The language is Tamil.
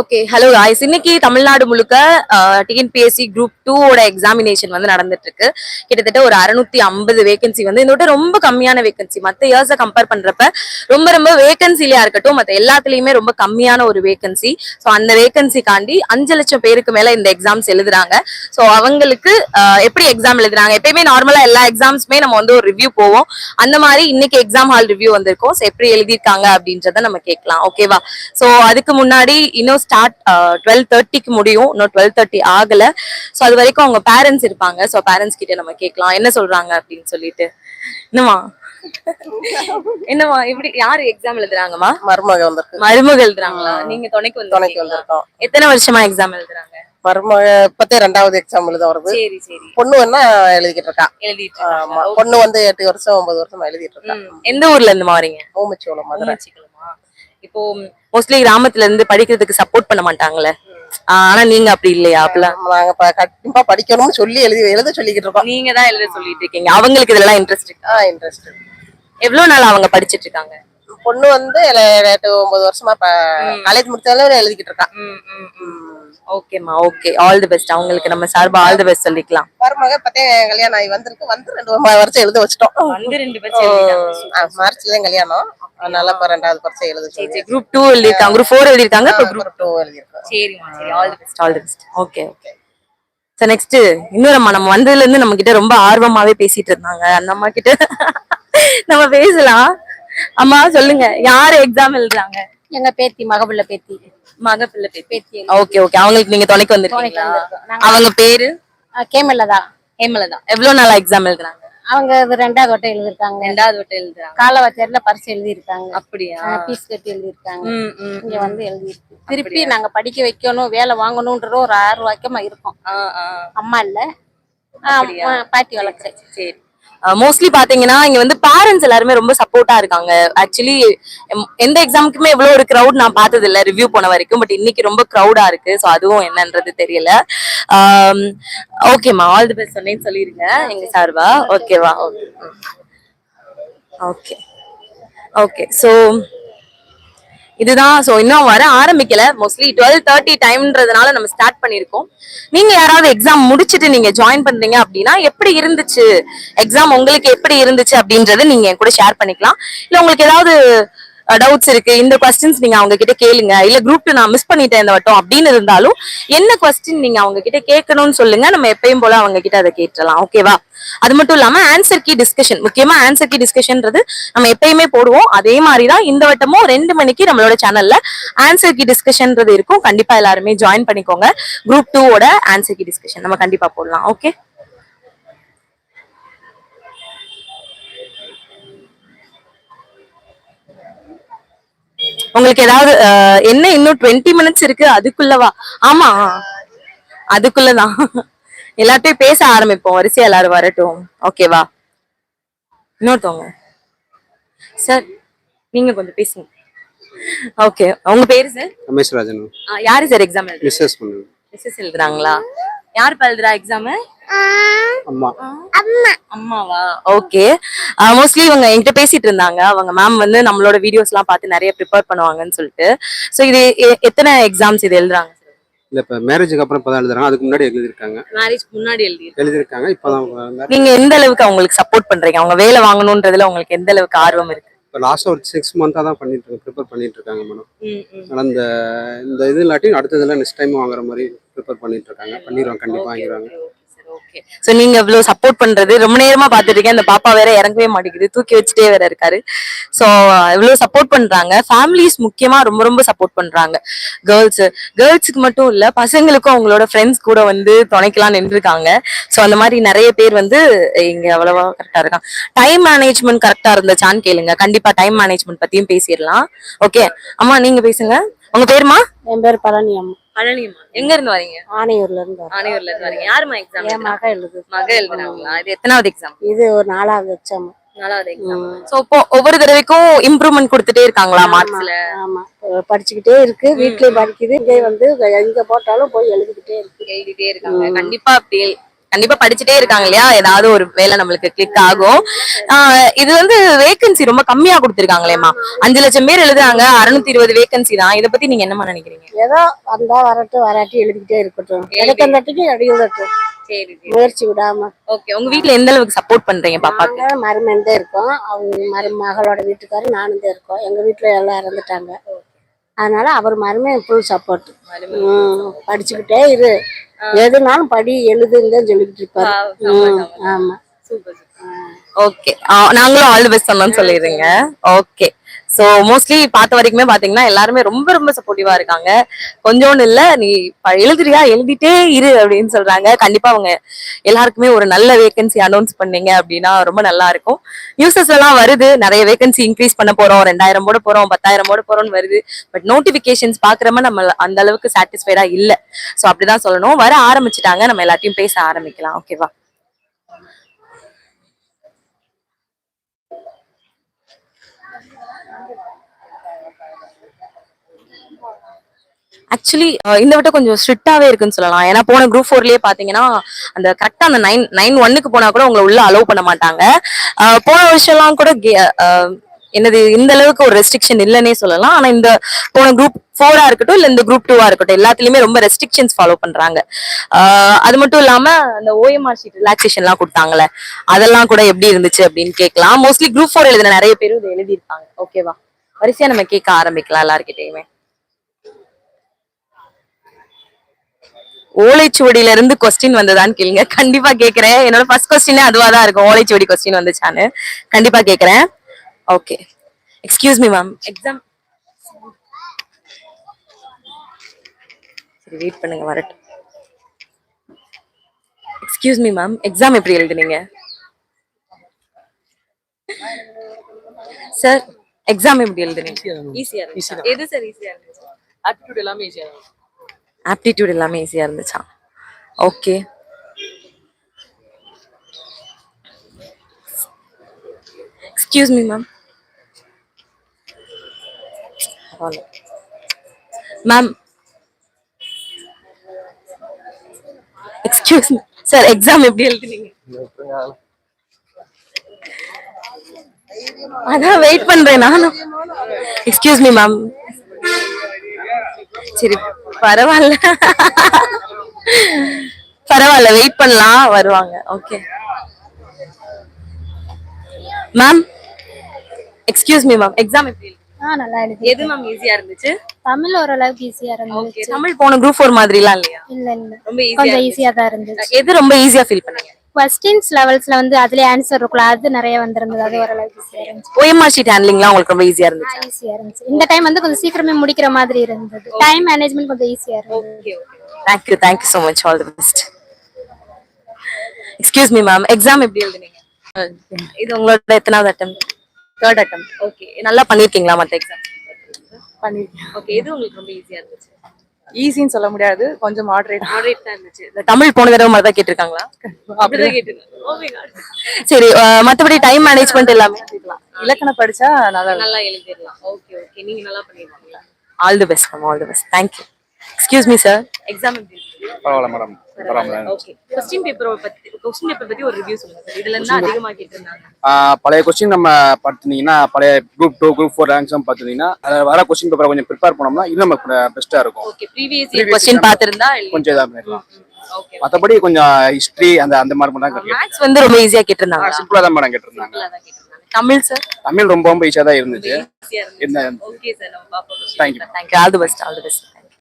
ஓகே ஹலோ ராய்ஸ் இன்னைக்கு தமிழ்நாடு முழுக்க டிஎன்பிஎஸ்சி குரூப் டூவோட எக்ஸாமினேஷன் வந்து நடந்துட்டு இருக்கு கிட்டத்தட்ட ஒரு அறுநூத்தி ஐம்பது வேகன்சி வந்து இதோட ரொம்ப கம்மியான வேகன்சி மற்ற இயர்ஸை கம்பேர் பண்றப்ப ரொம்ப ரொம்ப வேகன்சிலையா இருக்கட்டும் மற்ற எல்லாத்துலயுமே ரொம்ப கம்மியான ஒரு வேகன்சி ஸோ அந்த வேகன்சிக்காண்டி அஞ்சு லட்சம் பேருக்கு மேல இந்த எக்ஸாம்ஸ் எழுதுறாங்க. ஸோ அவங்களுக்கு எப்படி எக்ஸாம் எழுதுறாங்க? எப்பயுமே நார்மலா எல்லா எக்ஸாம்ஸுமே நம்ம வந்து ஒரு ரிவ்யூ போவோம். அந்த மாதிரி இன்னைக்கு எக்ஸாம் ஹால் ரிவ்யூ வந்திருக்கோம். ஸோ எப்படி எழுதியிருக்காங்க அப்படின்றத நம்ம கேட்கலாம். ஓகேவா ஸோ அதுக்கு முன்னாடி இன்னும் ஸ்டார்ட் டுவெல் தேர்ட்டிக்கு முடியும். இன்னும் டுவெல் தேர்ட்டி ஆகல. ஸோ அது வரைக்கும் அவங்க பேரண்ட்ஸ் இருப்பாங்க. ஸோ பேரண்ட்ஸ் கிட்ட நம்ம கேட்கலாம். என்ன சொல்றாங்க அப்படின்னு சொல்லிட்டு. என்னமா என்னமா இப்படி யாரு எக்ஸாம் எழுதுறாங்கம்மா? மருமக வந்திருக்கு. மருமகள் எழுதுறாங்களா? நீங்க துணைக்கு வந்து துணைக்கு வந்திருக்கோம். எத்தனை வருஷமா எக்ஸாம் எழுதுறாங்க? மருமக இப்பத்தே ரெண்டாவது எக்ஸாம் எழுத வருது. சரி சரி. பொண்ணு வேணா எழுதிக்கிட்டு இருக்கா? எழுதிட்டு ஆமா. இருக்காங்க. பொண்ணு வந்து எட்டு வருஷம் ஒன்பது வருஷமா எழுதிட்டு இருக்கா. எந்த ஊர்ல இருந்து மாறீங்க ஓமச்சோளம் மதுரை? இப்போ மோஸ்ட்லி கிராமத்துல இருந்து படிக்கிறதுக்கு சப்போர்ட் பண்ண மாட்டாங்களே ஆனா நீங்க அப்படி இல்லையா? அப்பலாம் நாங்க கண்டிப்பா படிக்கணும்னு சொல்லி எழுதி எழுத சொல்லிக்கிட்டு இருக்கோம். நீங்க தான் எழுத சொல்லிட்டு இருக்கீங்க. அவங்களுக்கு இதெல்லாம் இன்ட்ரெஸ்ட் இருக்கு? இன்ட்ரெஸ்ட் எவ்வளவு நாள் அவங்க படிச்சிட்டு இருக்காங்க? பொண்ணு வந்து எட்டு ஒன்பது வருஷமா காலேஜ் முடிச்சாலும் எழுதிக்கிட்டு இருக்கா. ஓகேம்மா ஓகே ஆல் தி பெஸ்ட் அவங்களுக்கு நம்ம சார்பா ஆல் தி பெஸ்ட் சொல்லிக்கலாம். மருமக இப்பத்தே கல்யாணம் ஆகி வந்திருக்கு. வந்து ரெண்டு வருஷம் எழுத வச்சிட்டோம். வந்து ரெண்டு ஆ, மார்ச்ல கல்யாணம். அதனால இப்ப ரெண்டாவது வருஷம் எழுத குரூப் டூ எழுதிருக்காங்க குரூப் ஃபோர் எழுதிருக்காங்க இப்போ குரூப் டூ எழுதியிருக்கோம். சரிம்மா சரி all the best all the best okay okay so next இன்னொரு அம்மா. நம்ம வந்ததுல இருந்து நம்ம கிட்ட ரொம்ப ஆர்வமாவே பேசிட்டு இருந்தாங்க. அந்த அம்மா கிட்ட நம்ம பேசலாம். அம்மா சொல்லுங்க. யாரு எக்ஸாம் எழுதுறாங்க? எங்க பேத்தி மகபுள்ள பேத்தி. மக பிள்ளை பேத்தி ஓகே ஓகே. அவங்களுக்கு நீங்க துணைக்கு வந்திருக்கீங்களா? அவங்க பேரு? கேமல்ல தான் ஹேமலதா எவ்வளவு நாளா எக்ஸாம் எழுதுறாங்க? அவங்க இது ரெண்டாவது வட்டம் எழுதிருக்காங்க. ரெண்டாவது வட்டம் எழுதுறாங்க. காலவாத்தியார்ல பரிசு எழுதியிருக்காங்க. அப்படியா? பீஸ் கட்டி ம், இங்க வந்து எழுதியிருக்கு. திருப்பி நாங்க படிக்க வைக்கணும் வேலை வாங்கணும்ன்ற ஒரு ஆர்வாக்கியமா இருக்கோம். அம்மா இல்ல. பாட்டி வளர்க்குறேன் சரி. மோஸ்ட்லி பாத்தீங்கன்னா இங்க வந்து பேரண்ட்ஸ் எல்லாருமே ரொம்ப சப்போர்ட்டா இருக்காங்க. ஆக்சுவலி எந்த எக்ஸாமுக்குமே இவ்வளவு ஒரு க்ரௌட் நான் பார்த்தது இல்லை ரிவ்யூ போன வரைக்கும். பட் இன்னைக்கு ரொம்ப க்ரௌடா இருக்கு. ஸோ அதுவும் என்னன்றது தெரியல. ஓகேம்மா ஆல் தி பெஸ்ட் சொன்னேன்னு சொல்லிருங்க எங்க சார்பா ஓகேவா ஓகே ஓகே ஸோ இதுதான். ஸோ இன்னும் வர ஆரம்பிக்கல. மோஸ்ட்லி டுவெல் தேர்ட்டி டைம்ன்றதுனால நம்ம ஸ்டார்ட் பண்ணியிருக்கோம். நீங்க யாராவது எக்ஸாம் முடிச்சுட்டு நீங்க ஜாயின் பண்றீங்க அப்படின்னா எப்படி இருந்துச்சு? எக்ஸாம் உங்களுக்கு எப்படி இருந்துச்சு அப்படின்றத நீங்க என் கூட ஷேர் பண்ணிக்கலாம். இல்ல உங்களுக்கு ஏதாவது டவுட்ஸ் இருக்கு. இந்த கொஸ்டின்ஸ் நீங்க அவங்க கிட்ட கேளுங்க. இல்ல குரூப் நான் மிஸ் பண்ணிட்டேன் இந்த வட்டம் அப்படின்னு இருந்தாலும் என்ன கொஸ்டின் நீங்க அவங்க கிட்ட கேட்கணும்னு சொல்லுங்க. நம்ம எப்பயும் போல அவங்க கிட்ட அதை கேட்டலாம் ஓகேவா அது மட்டும் இல்லாம ஆன்சர் கீ டிஸ்கஷன் முக்கியமா ஆன்சர் கீ டிஸ்கஷன்ன்றது நம்ம எப்பயுமே போடுவோம். அதே மாதிரி தான் இந்த வட்டமும் ரெண்டு மணிக்கு நம்மளோட சேனல்ல ஆன்சர் கீ டிஸ்கஷன்ன்றது இருக்கும். கண்டிப்பா எல்லாருமே ஜாயின் பண்ணிக்கோங்க. குரூப் டூவோட ஆன்சர் கீ டிஸ்கஷன் நம்ம கண்டிப்பா போடலாம். ஓகே உங்களுக்கு ஏதாவது என்ன இன்னும் டுவெண்ட்டி மினிட்ஸ் இருக்கு? அதுக்குள்ளவா ஆமா. அதுக்குள்ளதான். எல்லாத்தையும் பேச ஆரம்பிப்போம். வரிசையா எல்லாரும் வரட்டும். ஓகேவா இன்னொருத்தவங்க. சார் நீங்க கொஞ்சம் பேசுங்க. ஓகே உங்க பேரு சார் ரமேஷ் ராஜன். யாரு சார் எக்ஸாம் மிஸ்ஸஸ் மிஸ்ஸஸ் எழுதுறாங்களா? யார் எழுதுறா எக்ஸாம் அம்மா. அம்மாவா? ஓகே மோஸ்ட்லி இவங்க என்கிட்ட பேசிட்டு இருந்தாங்க. அவங்க மேம் வந்து நம்மளோட வீடியோஸ் எல்லாம் பார்த்து நிறைய ப்ரிப்பேர் பண்ணுவாங்கன்னு சொல்லிட்டு. சோ இது எத்தனை எக்ஸாம்ஸ் இது எழுதுறாங்க? இல்ல இப்ப மேரேஜுக்கு அப்புறம் இப்பதான் எழுதுறாங்க. அதுக்கு முன்னாடி எழுதியிருக்காங்க. மேரேஜ் முன்னாடி எழுதி எழுதியிருக்காங்க. இப்பதான் நீங்க எந்த அளவுக்கு அவங்களுக்கு சப்போர்ட் பண்றீங்க? அவங்க வேலை வாங்கணும்ன்றதுல உங்களுக்கு எந்த அளவுக்கு ஆர்வம் இருக்கு? இப்போ லாஸ்ட் ஒரு சிக்ஸ் மந்த்தா தான் பண்ணிட்டு இருக்காங்க ப்ரிப்பேர் பண்ணிட்டு இருக்காங்க மேடம் ஆனா இந்த இந்த இது இல்லாட்டி அடுத்ததுல நெக்ஸ்ட் டைம் வாங்குற மாதிரி ப்ரிப்பேர் பண்ணிட்டு இருக்காங்க. பண்ணிடுவாங்க. கண்டிப்பா வாங்கிடுவாங்க. ஸோ நீங்க இவ்வளவு சப்போர்ட் பண்றது ரொம்ப நேரமா பாத்துட்டு இருக்கேன் அந்த பாப்பா வேற இறங்கவே மாட்டேங்குது. தூக்கி வச்சுட்டே வேற இருக்காரு. ஸோ இவ்வளவு சப்போர்ட் பண்றாங்க. ஃபேமிலிஸ் முக்கியமா ரொம்ப ரொம்ப சப்போர்ட் பண்றாங்க. கேர்ள்ஸ் கேர்ள்ஸுக்கு மட்டும் இல்ல பசங்களுக்கும் அவங்களோட ஃப்ரெண்ட்ஸ் கூட வந்து துணைக்கலாம் நின்றுருக்காங்க. ஸோ அந்த மாதிரி நிறைய பேர் வந்து இங்க அவ்வளவா கரெக்டா இருக்காங்க. டைம் மேனேஜ்மெண்ட் கரெக்டா இருந்துச்சான்னு கேளுங்க. கண்டிப்பா டைம் மேனேஜ்மெண்ட் பத்தியும் பேசிடலாம். ஓகே அம்மா நீங்க பேசுங்க. உங்க பேருமா? என் பேர் பழனி அம்மா. பழனியம்மா எங்க இருந்து வரீங்க? ஆணையூர்ல இருந்து. ஆணையூர்ல இருந்து வரீங்க. யாருமா எக்ஸாம் என் மக எழுது மக எழுதுறாங்களா? இது எத்தனாவது எக்ஸாம் இது ஒரு நாலாவது வச்சோம் நாலாவது எக்ஸாம் சோ இப்போ ஒவ்வொரு தடவைக்கும் இம்ப்ரூவ்மெண்ட் கொடுத்துட்டே இருக்காங்களா மார்க்ஸ்ல ஆமா. அஹ் படிச்சுக்கிட்டே இருக்கு. வீட்லயும் படிக்குது. இங்கே வந்து எங்க போட்டாலும் போய் எழுதிக்கிட்டே இருக்கு. எழுதிட்டே இருக்காங்க. கண்டிப்பா அப்படி எழு- கண்டிப்பா படிச்சுட்டே இருக்காங்க இல்லையா? ஏதாவது ஒரு வேலை நம்மளுக்கு கிளிக் ஆகும். இது வந்து வேகன்சி ரொம்ப கம்மியா கொடுத்திருக்காங்களேம்மா. அஞ்சு லட்சம் பேர் எழுதுறாங்க. அறுநூத்தி இருபது வேகன்சி தான். இதை பத்தி நீங்க என்னமா நினைக்கிறீங்க? ஏதோ வந்தா வரட்டும் வராட்டி எழுதிக்கிட்டே இருக்கட்டும். கிடைக்கிறதாட்டிக்கு எழுதட்டும் சரி முயற்சி விடாம. ஓகே உங்க வீட்ல எந்த அளவுக்கு சப்போர்ட் பண்றீங்க பாப்பாக்கு? மருமன் தான் இருக்கோம். அவங்க மருமகளோட வீட்டுக்காரர் நானும் தான் இருக்கோம். எங்க வீட்டுல எல்லாம் இறந்துட்டாங்க. அதனால அவர் மருமன் ஃபுல் சப்போர்ட் படிச்சுக்கிட்டே இரு. எதுனாலும் படி எழுதுன்னு தான் சொல்லிக்கிட்டு இருப்பாரு. ஆமா. ஓகே. நாங்களும் ஆல் தி பெஸ்ட் சொல்லிடுறீங்க. ஓகே. ஸோ மோஸ்ட்லி பார்த்த வரைக்குமே பார்த்தீங்கன்னா எல்லாருமே ரொம்ப ரொம்ப சப்போர்ட்டிவாக இருக்காங்க. கொஞ்சோன்னு இல்லை நீ ப- எழுதுறியா? எழுதிட்டே இரு அப்படின்னு சொல்றாங்க. கண்டிப்பாக அவங்க எல்லாருக்குமே ஒரு நல்ல வேகன்சி அனௌன்ஸ் பண்ணீங்க அப்படின்னா ரொம்ப நல்லா இருக்கும். நியூஸஸ் எல்லாம் வருது. நிறைய வேகன்சி இன்க்ரீஸ் பண்ண போறோம். ரெண்டாயிரம் போட போகிறோம் பத்தாயிரம் போட போகிறோம்னு வருது. பட் நோட்டிஃபிகேஷன்ஸ் பார்க்குறம நம்ம அந்த அளவுக்கு சாட்டிஸ்ஃபைடா இல்லை. ஸோ அப்படிதான் சொல்லணும். வர ஆரம்பிச்சிட்டாங்க. நம்ம எல்லாத்தையும் பேச ஆரம்பிக்கலாம். ஓகேவா ஆக்சுவலி இந்த விட்ட கொஞ்சம் ஸ்ட்ரிக்டாவே இருக்குன்னு சொல்லலாம். ஏன்னா போன குரூப் ஃபோர்லயே பாத்தீங்கன்னா அந்த கரெக்டா அந்த நைன் நைன் ஒன்னுக்கு போனா கூட உங்களை உள்ள அலோவ் பண்ண மாட்டாங்க. போன போன வருஷம்லாம் கூட கே- என்னது இந்த அளவுக்கு ஒரு ரெஸ்ட்ரிக்ஷன் இல்லைன்னே சொல்லலாம். ஆனா இந்த போன குரூப் ஃபோரா இருக்கட்டும் இல்ல இந்த குரூப் டூவா இருக்கட்டும் எல்லாத்துலயுமே ரொம்ப ரெஸ்ட்ரிக்ஷன்ஸ் ஃபாலோ பண்றாங்க. அது மட்டும் இல்லாம அந்த ஓஎம்ஆர் ஷீட் ரிலாக்ஸேஷன் எல்லாம் கொடுத்தாங்கல்ல அதெல்லாம் கூட எப்படி இருந்துச்சு அப்படின்னு கேட்கலாம். மோஸ்ட்லி குரூப் ஃபோர் எழுதின நிறைய பேரும் இதை எழுதியிருப்பாங்க. ஓகேவா வரிசையா நம்ம கேட்க ஆரம்பிக்கலாம் எல்லாருக்கிட்டையுமே ஓலைச்சுவடியில இருந்து கொஸ்டின் வந்ததான்னு கேளுங்க. கண்டிப்பா கேக்குறேன். என்னோட ஃபர்ஸ்ட் கொஸ்டினே அதுவா தான் இருக்கும். ஓலைச்சுவடி கொஸ்டின் வந்துச்சான்னு. கண்டிப்பா கேக்குறேன். Okay excuse me ma'am exam சரி வெயிட் பண்ணுங்க வரட்டும். எக்ஸ்கியூஸ் மீ மேம் எக்ஸாம் எப்படி எழுதுனீங்க? சார் எக்ஸாம் எப்படி எழுதுனீங்க? ஈஸியா எது சார் ஈஸியா ஆப்டிடியூட் எல்லாமே இருக்கும் ஆப்டிடியூட் எல்லாமே ஈஸியாக இருந்துச்சா? Okay excuse me ma'am ma'am excuse me sir exam எப்படி எழுதுனீங்க? அதான் வெயிட் பண்றேன் நானும். எக்ஸ்கியூஸ் மீ மேம் சரி. பரவாயில்ல. பரவாயில்ல வெயிட் பண்ணலாம் வருவாங்க. Okay ma'am excuse me ma'am exam எப்படி? ஆ நல்லா எழுதி எது மேம் ஈஸியா இருந்துச்சு? தமிழ் ஓரளவுக்கு ஈஸியா இருந்துச்சு. தமிழ் போன குரூப் ஃபோர் மாதிரிலாம் இல்லையா? இல்ல இல்ல. ரொம்ப கொஞ்சம் ஈஸியா ஈஸியா தான் இருந்துச்சு. எது ரொம்ப ஈஸியா ஃபீல் பண்ணீங்க? கொஸ்டின்ஸ் லெவல்ஸ்ல வந்து அதுலயே ஆன்சர் இருக்குல்ல அது நிறைய வந்திருந்தது. அது ஓரளவுக்கு ஈஸியா இருந்துச்சு. ஓஎம்ஆர் ஷீட் ஹேண்ட்லிங்லாம் உங்களுக்கு ரொம்ப ஈஸியா இருந்துச்சு? ஈஸியா இருந்துச்சு. இந்த டைம் வந்து கொஞ்சம் சீக்கிரமே முடிக்கிற மாதிரி இருந்தது. டைம் மேனேஜ்மெண்ட் கொஞ்சம் ஈஸியா இருந்தது. Okay okay thank you thank you so much all the best excuse me ma'am exam எப்படி எழுதுனீங்க? இது உங்களோட எத்தனாவது அட்டம் தேர்ட் அட்டம் ஓகே நல்லா பண்ணிருக்கீங்களா மத்த எக்ஸாம் பண்ணிருக்கேன். ஓகே எது உங்களுக்கு ரொம்ப ஈஸியா இருந்துச்சு? ஈஸின்னு சொல்ல முடியாது. கொஞ்சம் மாடரேட் மாடரேட் தான் இருந்துச்சு. இந்த தமிழ் போன தடவை மாதிரி தான் கேட்டிருக்காங்களா? அப்படிதான் கேட்டிருக்காங்க. Oh my God. சரி மத்தபடி டைம் மேனேஜ்மெண்ட் எல்லாமே இலக்கணம் படிச்சா நல்லா நல்லா எழுதிடலாம். ஓகே ஓகே நீங்க நல்லா பண்ணிருக்கீங்களா all the best ma'am all the best thank you excuse me sir exam பரவாயில்ல மேடம் பரவாயில்ல ஓகே கொஸ்டின் பேப்பர் பத்தி கொஸ்டின் பேப்பர் பத்தி ஒரு ரிவ்யூ சொல்லுங்க சார் இதுல இருந்து அதிகமா கேட்டிருந்தாங்க பழைய கொஸ்டின் நம்ம பார்த்துருந்தீங்கன்னா பழைய group two group four ranks பார்த்துருந்தீங்கன்னா அதில் வர கொஸ்டின் பேப்பரை கொஞ்சம் ப்ரிப்பேர் பண்ணோம்னா இன்னும் நமக்கு பெஸ்ட்டாக இருக்கும். ஓகே ப்ரீவியஸ் கொஸ்டின் exam பாத்திருந்தா கொஞ்சம் இதாக பண்ணிடலாம். ஓகே மற்றபடி கொஞ்சம் ஹிஸ்ட்ரி அந்த அந்த மாதிரி மட்டும் தான் மேத்ஸ் வந்து ரொம்ப ஈஸியா கேட்டிருந்தாங்க சிம்பிளாக தான் மேடம் கேட்டிருந்தாங்க. தமிழ் சார் தமிழ் ரொம்ப ரொம்ப ஈஸியாக தான் இருந்துச்சு. ஈஸியா இருந்துச்சு. என்ன? Okay sir. Thank you all the best all the best